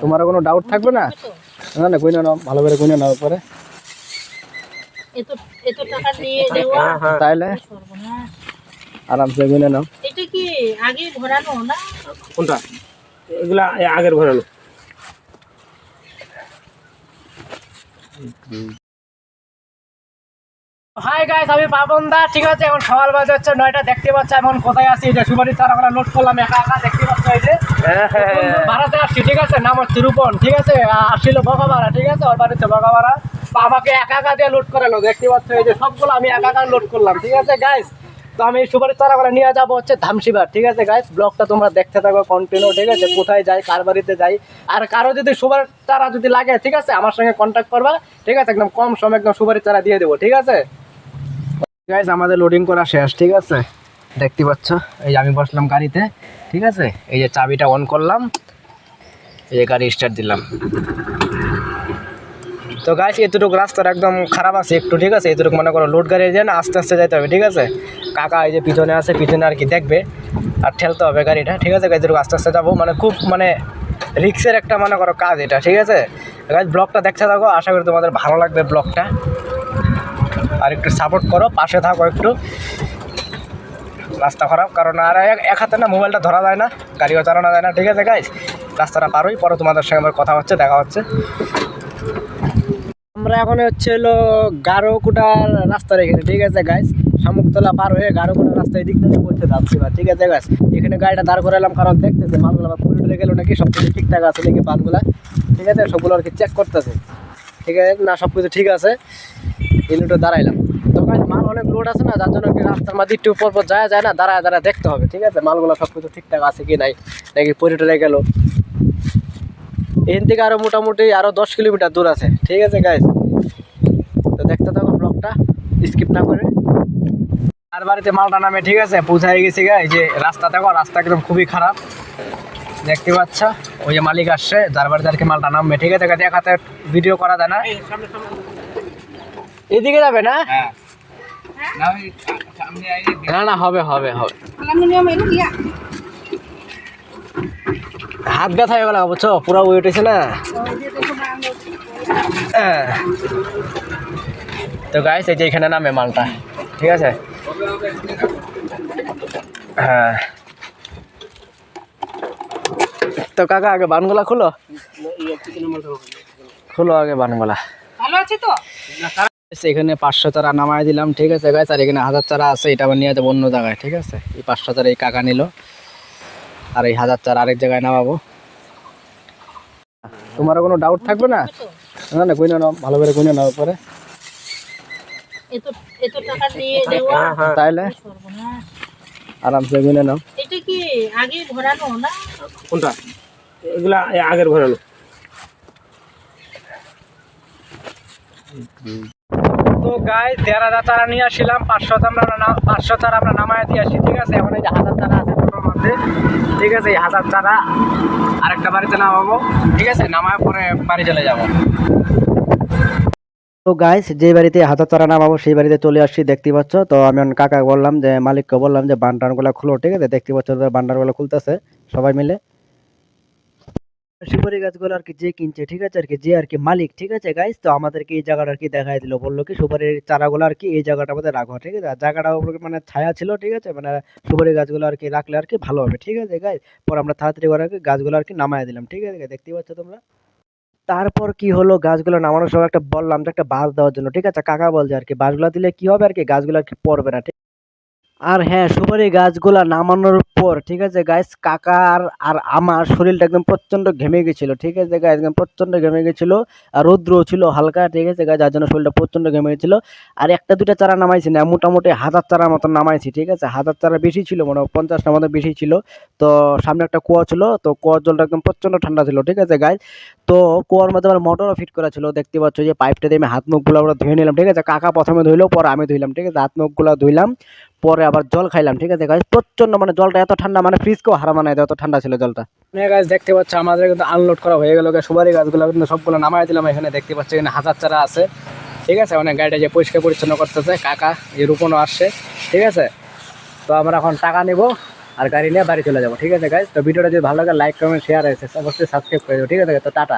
তোমার কোনো ডাউট থাকবে না? না না কইনা না ভালো করে কইনা না পরে। এত এত টাকা দিয়ে দেওয়া? তাইলে। আরামসে কইনা নাও। এটা কি আগে ভরানো না? কোনটা? এগুলা আগের ভরানো হাই গাইস আমি পাবন দা ঠিক আছে এখন সকাল বাজে হচ্ছে নয়টা দেখতে পাচ্ছ এখন কোথায় আছি? যে সুপারি তার আমরা লোড করলাম একা একা দেখতে পাচ্ছ এই যে। ভাড়াতে আসছি ঠিক আছে? নাম হচ্ছে রূপন ঠিক আছে? আসছিল বগাবাড়া ঠিক আছে? ওর বাড়িতে বগাবাড়া তো আমাকে একা একা দিয়ে লোড করালো দেখতে পাচ্ছ এই যে সবগুলো আমি একা একা লোড করলাম ঠিক আছে গাইস তো আমি সুপারি তারা করে নিয়ে যাব হচ্ছে ধামসিবার ঠিক আছে গাইস ব্লগটা তোমরা দেখতে থাকো কন্টিনিউ ঠিক আছে? কোথায় যাই কার বাড়িতে যাই? আর কারও যদি সুপারি তারা যদি লাগে ঠিক আছে? আমার সঙ্গে কন্ট্যাক্ট করবা ঠিক আছে? একদম কম সময় একদম সুপারি চারা দিয়ে দেবো ঠিক আছে? গাইজ আমাদের লোডিং করা শেষ, ঠিক আছে? দেখতে পাচ্ছ? এই যে আমি বসলাম গাড়িতে, ঠিক আছে? এই যে চাবিটা অন করলাম, এই যে গাড়ি স্টার্ট দিলাম। তো গাছ এতটুকু রাস্তার একদম খারাপ আছে একটু, ঠিক আছে? এতটুকু মনে করো লোড গাড়ি যায় না আস্তে আস্তে যেতে হবে, ঠিক আছে? কাকা এই যে পিছনে আছে, পিছনে আর কি দেখবে, আর ঠেলতে হবে গাড়িটা, ঠিক আছে? এতটুকু আস্তে আস্তে যাব মানে খুব মানে রিক্সের একটা মনে করো কাজ এটা, ঠিক আছে? গাছ ব্লগটা দেখতে থাকো, আশা করি তোমাদের ভালো লাগবে ব্লগটা। আর একটু সাপোর্ট করো, পাশে থাকো একটু। রাস্তা খারাপ, কারণ আর এক- হাতে না মোবাইলটা ধরা যায় না, গাড়িও চালানো যায় না, ঠিক আছে গাইস রাস্তাটা পারোই, পরে তোমাদের সঙ্গে আমার কথা হচ্ছে, দেখা হচ্ছে। আমরা এখন হচ্ছে হলো গারোকুটার রাস্তার এখানে, ঠিক আছে গাইস শামুকতলা পার হয়ে গারোকুটার রাস্তা এদিক থেকে বলতে যাচ্ছি বা ঠিক আছে গাইস এখানে গাড়িটা দাঁড় করে এলাম কারণ দেখতেছে, মালগুলো আবার পুলিশ গেলো নাকি সব কিছু ঠিকঠাক আছে নাকি পানগুলা ঠিক আছে? সবগুলো আর কি চেক করতেছে। ঠিক আছে? না সব কিছু ঠিক আছে। এই লুটে দাঁড়াইলাম। তো মাল অনেক লোড আছে না, যার জন্য কি রাস্তার মাঝে একটু পর পর যায় না, দাঁড়ায় দাঁড়ায় দেখতে হবে, ঠিক আছে? মালগুলো সব কিছু ঠিকঠাক আছে কি নাই? নাকি পরিটরে গেল? এখান থেকে আরও মোটামুটি আরও দশ কিলোমিটার দূর আছে, ঠিক আছে গাইস তো দেখতে থাকো ব্লগটা স্কিপ না করে। আর বাড়িতে মালটা নামে, ঠিক আছে? পৌঁছায় গেছি গাই যে রাস্তা, দেখো, রাস্তা একদম খুবই খারাপ। দেখতে পাচ্ছ? ওই যে মালিক আসছে যার বাড়িতে আর কি মালটা নামবে ঠিক আছে দেখাতে ভিডিও করা যায় না। এদিকে যাবে না? না না হবে হবে হবে। হাত ব্যথা হয়ে গেল বুঝছ? পুরো ওই উঠেছে না? হ্যাঁ। তো গাইস এই যে এখানে নামে মালটা ঠিক আছে? হ্যাঁ। তো কাকা আগে বানগুলা খুলো? খুলো আগে বানগুলা। ভালো আছে তো? এখানে পাঁচশো চারা নামায় দিলাম ঠিক আছে গাছ আর এখানে হাজার চারা আছে এটা আবার নিয়ে যাব অন্য জায়গায় ঠিক আছে? এই পাঁচশো চারা এই কাকা নিল। আর এই হাজার চারা আরেক জায়গায় নামাবো। তোমার কোনো ডাউট থাকবে না? না না কইনা নাও ভালো করে কইনা নাও পরে এত এত টাকা দিয়ে দেওয়া? তাইলে আরামসে কইনা নাও। এটা কি আগে ভরানো না? কোনটা? এগুলা আগের ভরানো তো গাই দেড় হাজার চারা নিয়ে আসছিলাম পাঁচশো আমরা পাঁচশো চারা আমরা নামায় দিয়ে আসি ঠিক আছে? এখন এই যে হাজার চারা আছে টোটোর মধ্যে ঠিক আছে এই হাজার চারা আরেকটা বাড়িতে নামাবো। ঠিক আছে? নামায় পরে বাড়ি চলে যাব। তো গাইস যে বাড়িতে হাজার চারা নামাবো সেই বাড়িতে চলে আসছি দেখতে পাচ্ছ? তো আমি কাকা বললাম যে মালিককে বললাম যে বান্ডারগুলো খুলো ঠিক আছে? দেখতে পাচ্ছ বান্ডারগুলো খুলতেছে সবাই মিলে। সুপারি গাছগুলো আর কি যে কিনছে ঠিক আছে আর কি যে আর কি মালিক ঠিক আছে গাইস তো আমাদেরকে এই জায়গাটা আর কি দেখাই দিল বলল কি সুপারির চারাগুলো আর কি এই জায়গাটা মধ্যে রাখো ঠিক আছে জায়গাটা মানে ছায়া ছিল ঠিক আছে মানে সুপারি গাছগুলো আর কি রাখলে আর কি ভালো হবে ঠিক আছে গাইস পর আমরা তাড়াতাড়ি করে আর কি গাছগুলো আর কি নামায় দিলাম ঠিক আছে দেখতে পাচ্ছ তোমরা তারপর কি হলো গাছগুলো নামানোর সময় একটা বললাম যে একটা বাঁশ দেওয়ার জন্য ঠিক আছে কাকা বলছে আর কি বাঁশগুলো দিলে কি হবে আর কি গাছগুলো আর কি পড়বে না আর হ্যাঁ সুপারি গাছগুলা নামানোর পর, ঠিক আছে গাছ কাকার আর আমার শরীরটা একদম প্রচণ্ড ঘেমে গেছিল, ঠিক আছে গাছ একদম প্রচণ্ড ঘেমে গেছিল, আর রৌদ্র ছিল হালকা, ঠিক আছে গাছ যার জন্য শরীরটা প্রচণ্ড ঘেমে গেছিল, আর একটা দুটা চারা নামাইছি না, মোটামুটি হাজার চারার মতো নামাইছি, ঠিক আছে, হাজার চারা বেশি ছিল মানে পঞ্চাশটার মতো বেশি ছিল, তো সামনে একটা কুয়া ছিল, তো কুয়ার জলটা একদম প্রচণ্ড ঠান্ডা ছিল, ঠিক আছে গাছ তো কুয়ার মধ্যে আমার মোটরও ফিট করা ছিল, দেখতে পাচ্ছ যে পাইপটা দিয়ে আমি হাত মুখগুলো আমরা ধুয়ে নিলাম, ঠিক আছে, কাকা প্রথমে ধুইলো, পরে আমি ধুইলাম, ঠিক আছে, হাত মুখগুলো ধুইলাম পরে আবার জল খাইলাম, ঠিক আছে গাছ প্রচণ্ড মানে জলটা এত ঠান্ডা মানে ফ্রিজকেও হারা মানে এত ঠান্ডা ছিল জলটা। গাছ দেখতে পাচ্ছ আমাদের কিন্তু আনলোড করা হয়ে গেল সুপারি গাছগুলো কিন্তু সবগুলো নামাই দিলাম, এখানে দেখতে পাচ্ছি এখানে হাজার চারা আছে। ঠিক আছে? অনেক গাড়িটা যে পরিষ্কার পরিচ্ছন্ন করতেছে, কাকা, এই রূপনও আসছে। ঠিক আছে? তো আমরা এখন টাকা নেব আর গাড়ি নিয়ে বাড়ি চলে যাব, ঠিক আছে গাইজ তো ভিডিওটা যদি ভালো লাগে লাইক কমেন্ট শেয়ার আছে অবশ্যই সাবস্ক্রাইব করে দেবো ঠিক আছে? তো টাটা।